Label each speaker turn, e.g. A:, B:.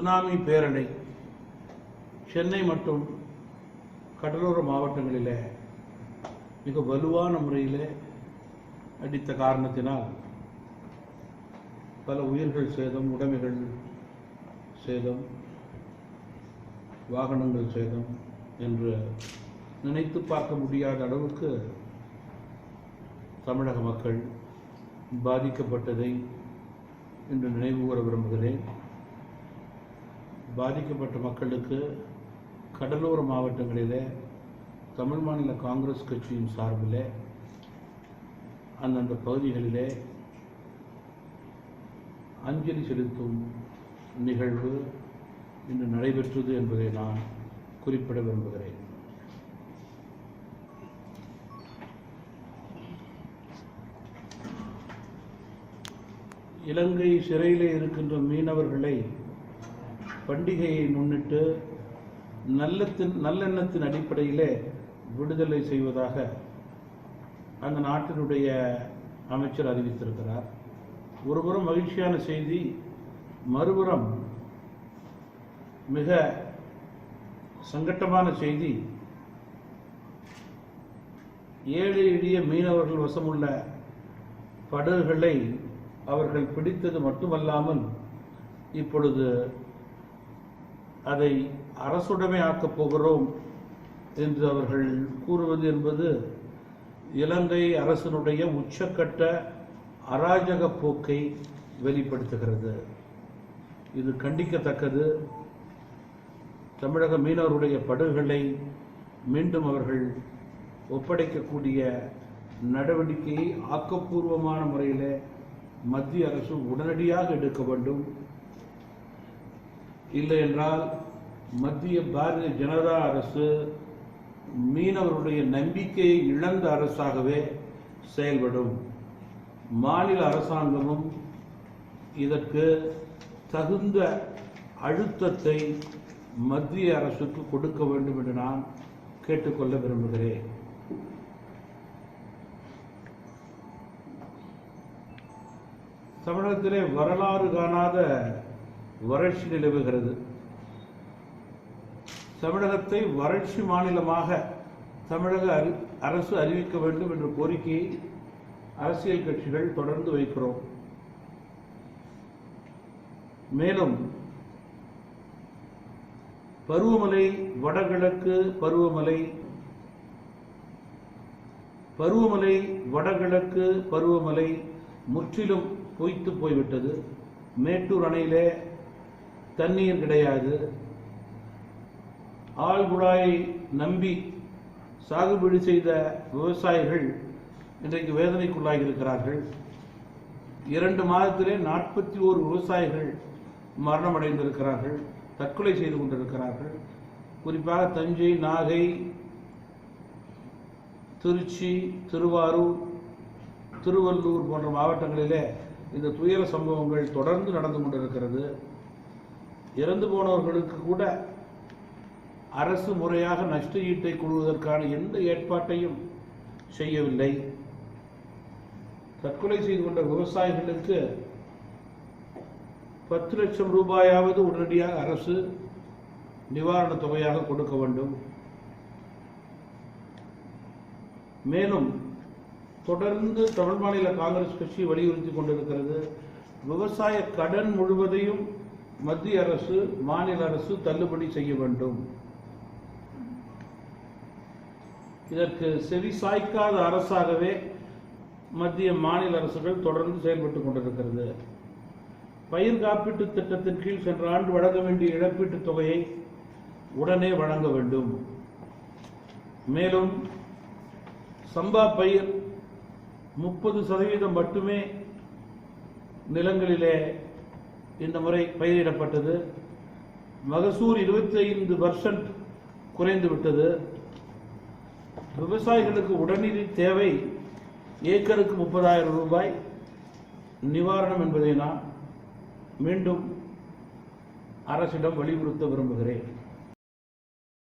A: Tsunami பேரலை சென்னை மற்றும் கடலோர மாவட்டங்களில் மிக வலுவான முறையில் அடித்த காரணத்தினால் பல உயிர்கள் சேதம் உடைமைகள் சேதம் வாகனங்கள் சேதம் என்று நினைத்து பார்க்க முடியாத அளவுக்கு தமிழக மக்கள் பாதிக்கப்பட்டதை இன்று நினைவு கூற விரும்புகிறேன். பாதிக்கப்பட்ட மக்களுக்கு கடலோர மாவட்டங்களிலே தமிழ் மாநில காங்கிரஸ் கட்சியின் சார்பில் அந்தந்த பகுதிகளிலே அஞ்சலி செலுத்தும் நிகழ்வு இன்று நடைபெற்றது என்பதை நான் குறிப்பிட விரும்புகிறேன். இலங்கை சிறையிலே இருக்கின்ற மீனவர்களை பண்டிகையை முன்னிட்டு நல்லத்தின் நல்லெண்ணத்தின் அடிப்படையிலே விடுதலை செய்வதாக அந்த நாட்டினுடைய அமைச்சர் அறிவித்திருக்கிறார். ஒருபுறம் மகிழ்ச்சியான செய்தி மறுபுறம் மிக சங்கட்டமான செய்தி ஏழை எளிய மீனவர்கள் வசமுள்ள படகுகளை அவர்கள் பிடித்தது மட்டுமல்லாமல் இப்பொழுது அதை அரசுடைமை ஆக்கப் போகிறோம் என்று அவர்கள் கூறுவது என்பது இலங்கை அரசினுடைய உச்சக்கட்ட அராஜக போக்கை வெளிப்படுத்துகிறது. இது கண்டிக்கத்தக்கது. தமிழக மீனவருடைய படுகளை மீண்டும் அவர்கள் ஒப்படைக்கக்கூடிய நடவடிக்கையை ஆக்கப்பூர்வமான முறையில் மத்திய அரசு உடனடியாக எடுக்க வேண்டும். இல்லை என்றால் மத்திய பாரதிய ஜனதா அரசு மீனவருடைய நம்பிக்கையை இழந்த அரசாகவே செயல்படும். மாநில அரசாங்கமும் இதற்கு தகுந்த அழுத்தத்தை மத்திய அரசுக்கு கொடுக்க வேண்டும் என்று நான் கேட்டுக்கொள்ள விரும்புகிறேன். தமிழகத்திலே வரலாறு காணாத வறட்சி நிலவுகிறது. தமிழகத்தை வறட்சி மாநிலமாக தமிழக அறி அரசு அறிவிக்க வேண்டும் என்ற கோரிக்கையை அரசியல் கட்சிகள் தொடர்ந்து வைக்கிறோம். மேலும் பருவமழை வடகிழக்கு பருவமழை பருவமழை வடகிழக்கு பருவமழை முற்றிலும் பொய்த்து போய்விட்டது. மேட்டூர் அணையிலே தண்ணீர் கிடையாது. ஆழ்குழாயை நம்பி சாகுபடி செய்த விவசாயிகள் இன்றைக்கு வேதனைக்குள்ளாகி இருக்கிறார்கள் இரண்டு மாதத்திலே நாற்பத்தி ஓரு விவசாயிகள் மரணமடைந்திருக்கிறார்கள் தற்கொலை செய்து கொண்டிருக்கிறார்கள். குறிப்பாக தஞ்சை நாகை திருச்சி திருவாரூர் திருவள்ளூர் போன்ற மாவட்டங்களிலே இந்த துயர சம்பவங்கள் தொடர்ந்து நடந்து கொண்டிருக்கிறது. இறந்து போனவர்களுக்கு கூட அரசு முறையாக நஷ்ட ஈட்டை கொள்வதற்கான எந்த ஏற்பாட்டையும் செய்யவில்லை. தற்கொலை செய்து கொண்ட விவசாயிகளுக்கு பத்து லட்சம் ரூபாயாவது உடனடியாக அரசு நிவாரணத் தொகையாக கொடுக்க வேண்டும். மேலும் தொடர்ந்து தமிழ் மாநில காங்கிரஸ் கட்சி வலியுறுத்தி கொண்டிருக்கிறது. விவசாய கடன் முழுவதையும் மத்திய அரசு மாநில அரசு தள்ளுபடி செய்ய வேண்டும். இதற்கு செவி சாய்க்காத அரசாகவே மத்திய மாநில அரசுகள் தொடர்ந்து செயல்பட்டு கொண்டிருக்கிறது. பயிர் காப்பீட்டு திட்டத்தின் கீழ் சென்ற ஆண்டு வழங்க வேண்டிய இழப்பீட்டுத் தொகையை உடனே வழங்க வேண்டும். மேலும் சம்பா பயிர் முப்பது சதவீதம் மட்டுமே நிலங்களிலே இந்த முறை பயிரிடப்பட்டது. மகசூர் இருபத்தி ஐந்து பர்சன்ட் குறைந்து விட்டது. விவசாயிகளுக்கு உடனடி தேவை. ஏக்கருக்கு முப்பதாயிரம் ரூபாய் நிவாரணம் என்பதை நான் மீண்டும் அரசிடம் வலியுறுத்த விரும்புகிறேன்.